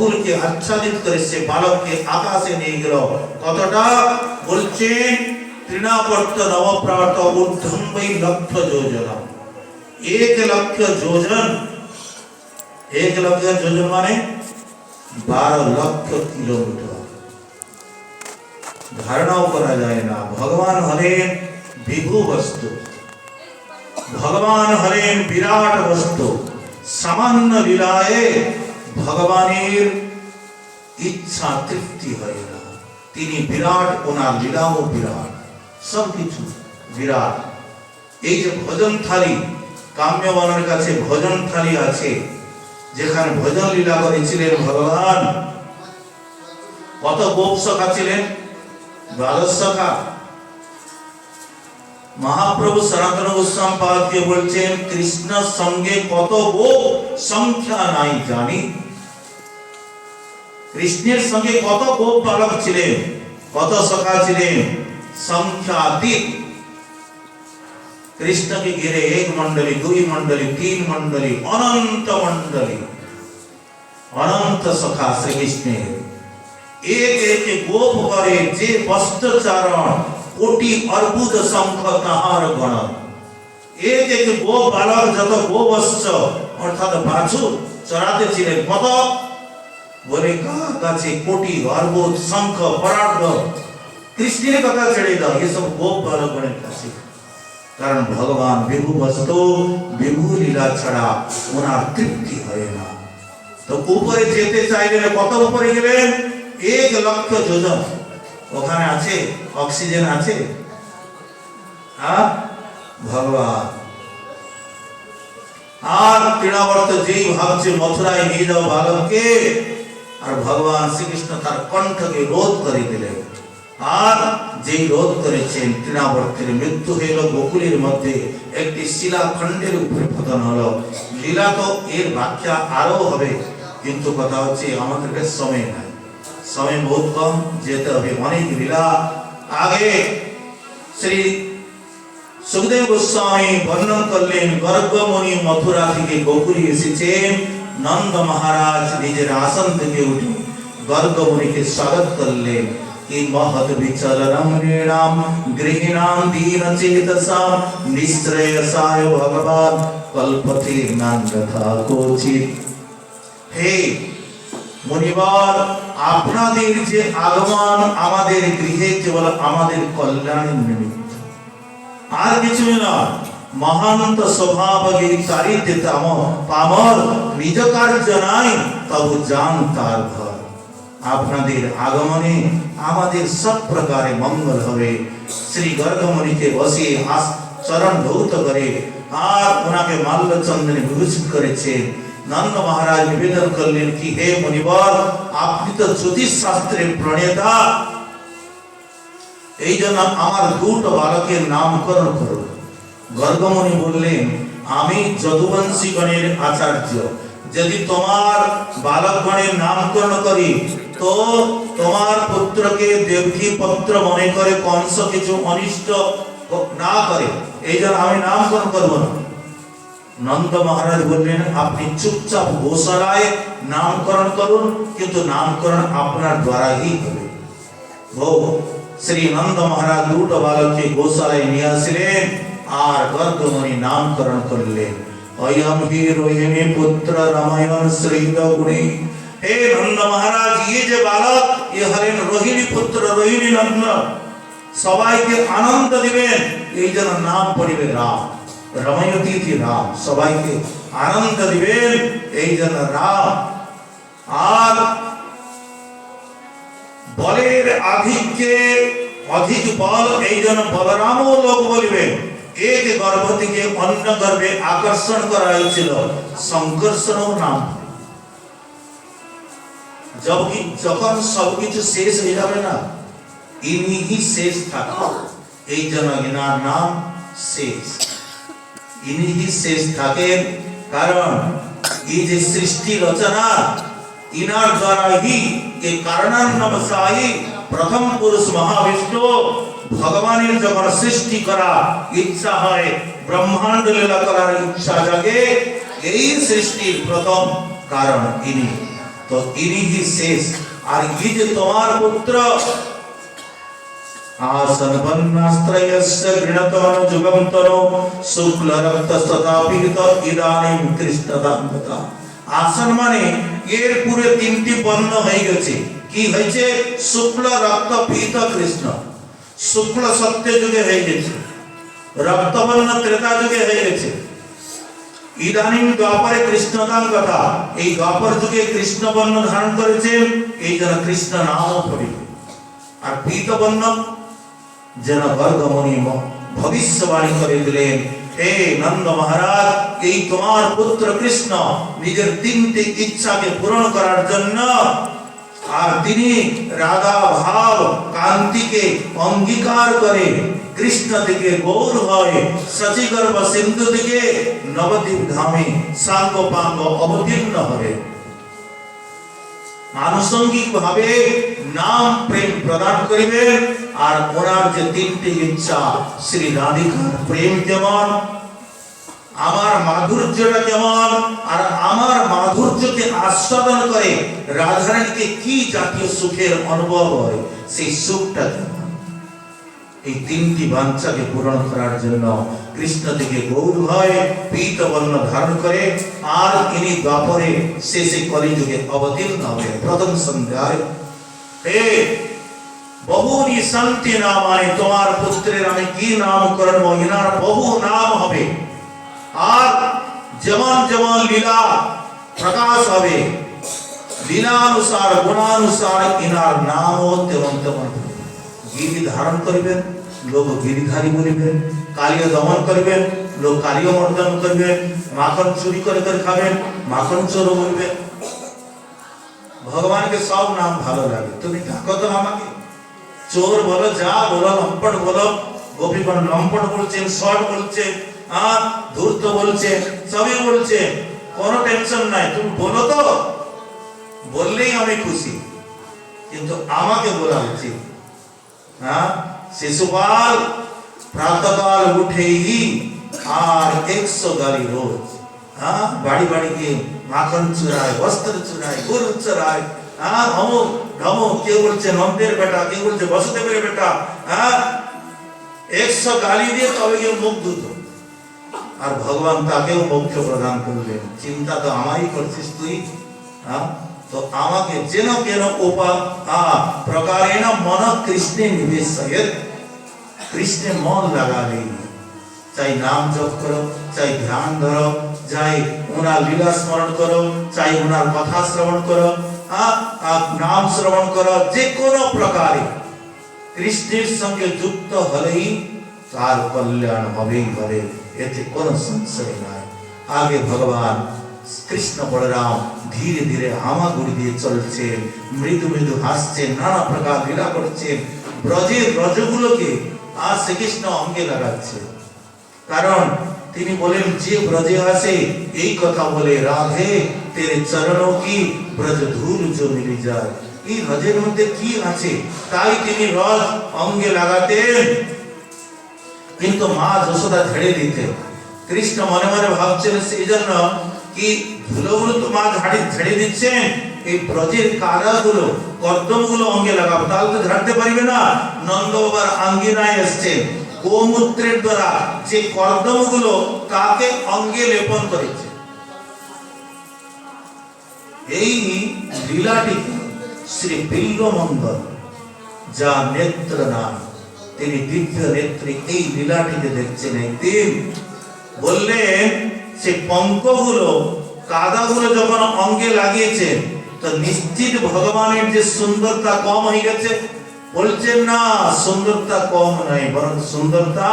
বকুলকে আচ্ছাদিত করে সে বালককে আকাশে নিয়ে গেল। কতটা বলছেন তৃণাবর্ত নবপ্রাপ্ত ঊর্ধ্বম বৈ লক্ষ যোজনা। এক লক্ষ যোজন। এক লক্ষ যোজন মানে বারো লক্ষ কিলোমিটার। ধারণাও করা যায় না। ভগবান হলেন বিভু বস্তু। ভগবান হলেন বিরাট বস্তু। সামান্য লীলায় ভগবানের ইচ্ছা তৃপ্তি হয় না তিনি বিরাট, ওনার লীলাও বিরাট। সবকিছু বিরাট। এই যে ভজন থালি, কাম্যবানের কাছে ভজন থালি আছে, যেখানে ভজন লীলা করেছিলেন ভগবান। কত গোপ সখা ছিলেন? দ্বাদশ সখা। মহাপ্রভু সনাতন গোস্বাম পাদকে বলছেন, কৃষ্ণ সঙ্গে কত গোপ সংখ্যা নাই জানি। কৃষ্ণের সঙ্গে কত গোপ বালক ছিলেন, কত সখা ছিলেন সংখ্যাতীত কৃষ্ণকে ঘিরে এক মন্ডলী দুই মন্ডলী তিন মন্ডলী অনন্ত মন্ডলী অনন্ত সখা শ্রীকৃষ্ণের। এক এক গোপ করে যে বস্ত্রচারণ কোটি অর্বুদ সংখ্য তাহার গণ। এক এক গো বালক যত গো বস্ত্র অর্থাৎ বাছু, চড়াতে ছিলেন কত? বলে কার কাছে কোটি অর্বুদ শঙ্খ পরার্ধ? কৃষ্ণের কথা ছেড়ে দাও, এসব গোপ বালকগণের কাছে কারণ ভগবান বিভু বস্তু, বিভু লীলা ছাড়া ওনার তৃপ্তি হয় না। তো উপরে যেতে চাইলেন কত উপরে গেলেন? এক লক্ষ যোজন। ওখানে আছে? অক্সিজেন আছে? হ্যাঁ? ভগবান। আর তৃণাবর্ত যেই ভাবছে, মথুরায় নিয়ে যাও বালককে। আর ভগবান শ্রীকৃষ্ণ তার কণ্ঠকে রোধ করে দিলেন। আর যেই রোধ করেছেন তৃণাবর্তের মৃত্যু হইল গোকুলের মধ্যে একটি শিলাখণ্ডের উপরে পতন হলো। লীলা তো এর ব্যাখ্যা আরও হবে, কিন্তু কথা হচ্ছে আমাদের সময় নাই। সময় বহুত কম যেতে হবে অনেক লীলা আগে শ্রী সুখদেব গোস্বামী বর্ণন করলেন গর্গমণি মথুরা থেকে গোকুলে এসেছেন নন্দ মহারাজ নিজের আসন থেকে উঠে গর্গমণিকে স্বাগত করলেন কি মহৎ বিচলনম নৃণাম গৃহিণাম দীন চেতসাম নিশ্রেয়সায় ভগবান কল্পতে নান্যথা কোচিত হে মনিবার আপনাদের যে আগমন আমাদের গৃহে কেবল আমাদের কল্যাণের নিমিত্ত। আর কিছু না মহান্ত স্বভাবগির চারিতে তাম পামর নিজ কার্য নাই, তবু জান তার ঘর। আপনাদের আগমনে আমাদের সব প্রকারে মঙ্গল হবে। শ্রী গর্গমণিকে বসে চরণ ধৌত করে, আর ওনাকে মাল্য চন্দনে বিভূষিত করেছে। নন্দ মহারাজ নিবেদন করলেন কি হে মনিবর আপনি তো জ্যোতিষ শাস্ত্রের প্রণেতা। এই জন্য আমার দুটো বালকের নামকরণ করো। গর্গমণি বললেন, আমি আচার্য। যদি তোমার বালকগণের নামকরণ করি, তো তোমার পুত্রকে দেবকী পুত্র মনে করে কংস কিছু অনিষ্ট না করে। এই জন্য আমি নামকরণ করব না। নন্দ মহারাজ বললেন, আপনি চুপচাপ গোশালায় নামকরণ করুন, কিন্তু নামকরণ আপনার দ্বারাই হবে। বহু শ্রী নন্দ মহারাজ দুটো বালককে গোশালায় নিয়ে আসলেন আর গর্গমণি নামকরণ করলেন। অয়ম হি রোহিণী পুত্র রামায়ণ শ্রীদ গুণী। হে নন্দ মহারাজ ইয়ে যে বালক এ হলেন রোহিণী পুত্র রোহিণী নন্দ। সবাইকে আনন্দ দিবেন, এই জন্য নাম পড়িবে রাম। রময়তীতি রাম, সবাইকে আনন্দ দিবেন। এই জন্য রাম আর বলের আধিক্যে অধিক বল, এই জন্য বলরামও লোক বলিবেন। এক গর্ভ থেকে অন্য গর্ভে আকর্ষণ করা হয়েছিল। সংকর্ষণ নাম যখন সবকিছু শেষ হয়ে যাবে না ইনিহি শেষ থাকবে। এই জন্য এনার নাম শেষ। ইনিহি শেষ থাকেন। কারণ এই যে সৃষ্টি রচনা ইনার দ্বারা হি এই প্রথম পুরুষ মহাবিষ্ণু ভগবানের যখন সৃষ্টি করা ইচ্ছা হয়, ব্রহ্মাণ্ড লীলা করার ইচ্ছা জাগে, এই সৃষ্টির প্রথম কারণ ইনি তো ইনি শেষ। আর ই যে তোমার পুত্র आसनपन्नास्त्रयस्य गृणतनु जुगं तनु শুক্লরক্তস্তথাপিত ইদানিম কৃষ্ণদাঙ্গতা আসন মানে এর পুরো তিনটি বর্ণ হয়ে গেছে কি হয়েছে শুক্ল রক্ত পীত কৃষ্ণ শুক্ল সত্য যুগে হয়ে গেছে রক্তবর্ণ ত্রেতা যুগে হয়ে গেছে ইদানিম দ্বাপরে কৃষ্ণদান কথা এই দ্বাপর যুগে কৃষ্ণ বর্ণ ধারণ করেছেন এই জন্য কৃষ্ণ নামও পড়িবে আর পীত বর্ণ যেন বর্গমণি ভবিষ্যবাণী করে দিলেন, হে নন্দ মহারাজ, এই তোমার পুত্র কৃষ্ণ নিজের তিনটি ইচ্ছাকে পূরণ করার জন্য আর তিনি রাধা ভাব কান্তিকে অঙ্গীকার করে কৃষ্ণ থেকে গৌর হয় সচিগর্ভ সিন্ধু থেকে নবদ্বীপ ধামে সাঙ্গ পাঙ্গ অবতীর্ণ হবে আনুষঙ্গিক ভাবে নাম প্রেম প্রদান করিবেন আর ওনার যে তিনটি ইচ্ছা, শ্রী রাধিকার প্রেম যেমন, আমার মাধুর্যটা যেমন, আর আমার মাধুর্যকে আস্বাদন করে রাধারানীকে কি জাতীয় সুখের অনুভব হয়, সেই সুখটা যেমন। এই তিনটি বাঞ্ছাকে পূরণ করার জন্য কৃষ্ণ থেকে গৌর হয় পীত বর্ণ ধারণ করে আর ইনি দ্বাপরে শেষে কলিযুগে অবতীর্ণ হবে প্রথম সন্ধ্যায় হে, বহুনি শান্তি নামায়, তোমার পুত্রের আমি কি নাম করব ইনার বহু নাম হবে আর যেমন যেমন লীলা প্রকাশ হবে, লীলানুসার, গুণানুসার, ইনার নামও তেমন তেমন। গিরি ধারণ করিবেন, লোক গিরিধারী বলিবেন কালীয় দমন করিবেন, লোক কালীয় মর্দন করিবেন, মাখন চুরি করে করে খাবেন, মাখন চোরও বলবেন। ভগবানকে সব নাম ভালো লাগে। তুমি ডাকো তো আমাকে। চোর বলো, যা বলো, লম্পট বলো, গোপীগণ লম্পট বলছেন শর্ট বলছে হ্যাঁ ধূর্ত বলছে সবই বলছে। কোনো টেনশন নাই। তুমি বলো তো। বললেই আমি খুশি। কিন্তু আমাকে বলা উচিত। শিশুপাল, প্রাতকাল উঠেই আর একশো গাড়ি রোজ হ্যাঁ? বাড়ি বাড়ি গিয়ে মাখন চুরায়, বস্ত্র চুরায়, গরু চুরায় হ্যাঁ? অমুক ঢমুক কেউ বলছে নন্দের বেটা, কেউ বলছে বসুদেবের বেটা হ্যাঁ? একশো গালি দিয়ে তবে গিয়ে মুখ ধুত। আর ভগবান তাকেও মোক্ষ প্রদান করলেন। চিন্তা তো আমারই করছিস তুই হ্যাঁ? তো আমাকে যেন কেন উপা হ্যাঁ প্রকারেণ মন কৃষ্ণে নিবেশ কৃষ্ণে মন লাগালে চাই নাম জপ করো, চাই ধ্যান ধরো, চাই ওনার লীলা স্মরণ করো, চাই ওনার কথা শ্রবণ করো হ্যাঁ আর নাম শ্রবণ করো, যে কোনো প্রকারে। কৃষ্ণের সঙ্গে যুক্ত হলেই তার কল্যাণ হবেই হবে এতে কোনো সংশয় নাই। আগে ভগবান কৃষ্ণ বলরাম ধীরে ধীরে হামাগুড়ি দিয়ে চলছেন মৃদু মৃদু হাসছেন নানা প্রকার লীলা করছেন ব্রজের রজগুলোকে আর শ্রীকৃষ্ণ অঙ্গে লাগাচ্ছে। কারণ তিনি বলেন, যে ব্রজে আসে, এই কথা বলে রাধে, তেরে চরণও কি ব্রজ ধূল जो মিলি যায়? এই রজের মধ্যে কি আছে? তাই তিনি রজ অঙ্গে লাগাতেন। কিন্তু মা যশোদা ঝেড়ে দিতেন। কৃষ্ণ মনে মনে ভাবছেন সেই জন্য কি ধুলোগুলো তো মা ঝাড়ি ঝেড়ে দিচ্ছেন এই ব্রজের কাদাগুলো কর্দমগুলো অঙ্গে লাগাবো। তাহলে তো ঝাড়তে পারবে না। নন্দ বাবার আঙ্গিনায় এসছেন গোমূত্রের দ্বারা যে কর্দমগুলো তাকে অঙ্গে লেপন করেছে। এই লীলাটি শ্রী বিল্বমঙ্গল যা নেত্র নাম। তিনি দিব্য নেত্রী, এই লীলাটিকে দেখছেন একদিন। বললেন সে পঙ্কগুলো, কাদাগুলো যখন অঙ্গে লাগিয়েছেন তো নিশ্চিত ভগবানের যে সুন্দরতা কম হয়ে গেছে। বলছেন, না, সুন্দরতা কম নয়, বরং সুন্দরতা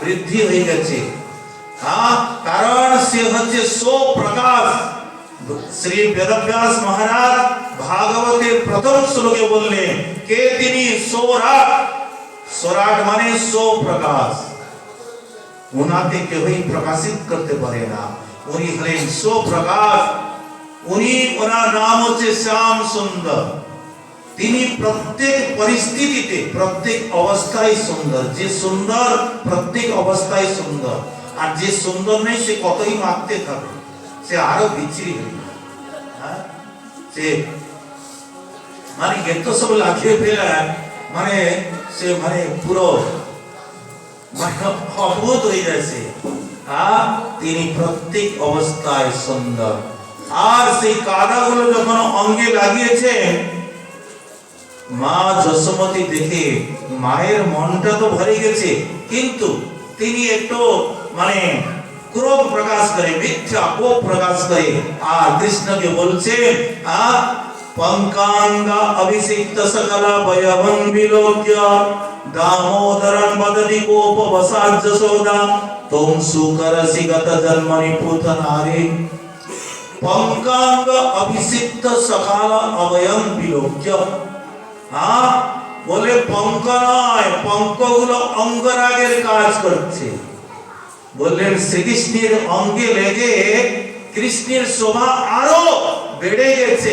বৃদ্ধি হয়ে গেছে। হ্যাঁ কারণ সে হচ্ছে প্রকাশ শ্রী বেদব্যাস মহারাজ ভাগবতের প্রথম শ্লোকে বললেন, কে তিনি? সৌরাট। সৌরাট মানে প্রকাশ ওনাকে কেউই প্রকাশিত করতে পারে না উনি হলেন সো প্রকাশ উনি ওনার নাম হচ্ছে শ্যাম সুন্দর তিনি প্রত্যেক পরিস্থিতিতে প্রত্যেক অবস্থায় সুন্দর যে সুন্দর প্রত্যেক অবস্থায় সুন্দর আর যে সুন্দর নেই সে কতই মারতে থাকে সে আরও বিচ্ছিরি হয়ে যায়। হ্যাঁ? সে মানে এত সব লাগিয়ে ফেলার মানে সে মানে পুরো অদ্ভুত হয়ে আর তিনি প্রত্যেক অবস্থায় সুন্দর। আর সেই কাদাগুলো যখন অঙ্গে লাগিয়েছেন মা যশোমতী দেখে মায়ের মনটা তো ভরে গেছে। কিন্তু তিনি একটু মানে ক্রোধ প্রকাশ করে, মিথ্যা কোপ প্রকাশ করে, আর কৃষ্ণকে বলছেন আ, পঙ্কাঙ্গা অভিষিক্ত সকল বিলোক্য। দামোদরং বদতি কোপ বসাজ যশোদা তোম সুকরসি গত জন্মনি পুতনারে পঙ্কাঙ্গ অভিষিক্ত সকাল অবয়ং বিলোক্য হ্যাঁ বলে পঙ্ক নয় পঙ্কগুলো অঙ্গরাগের কাজ করছে বললেন শ্রীকৃষ্ণের অঙ্গে লেগে কৃষ্ণের শোভা আরও বেড়ে গেছে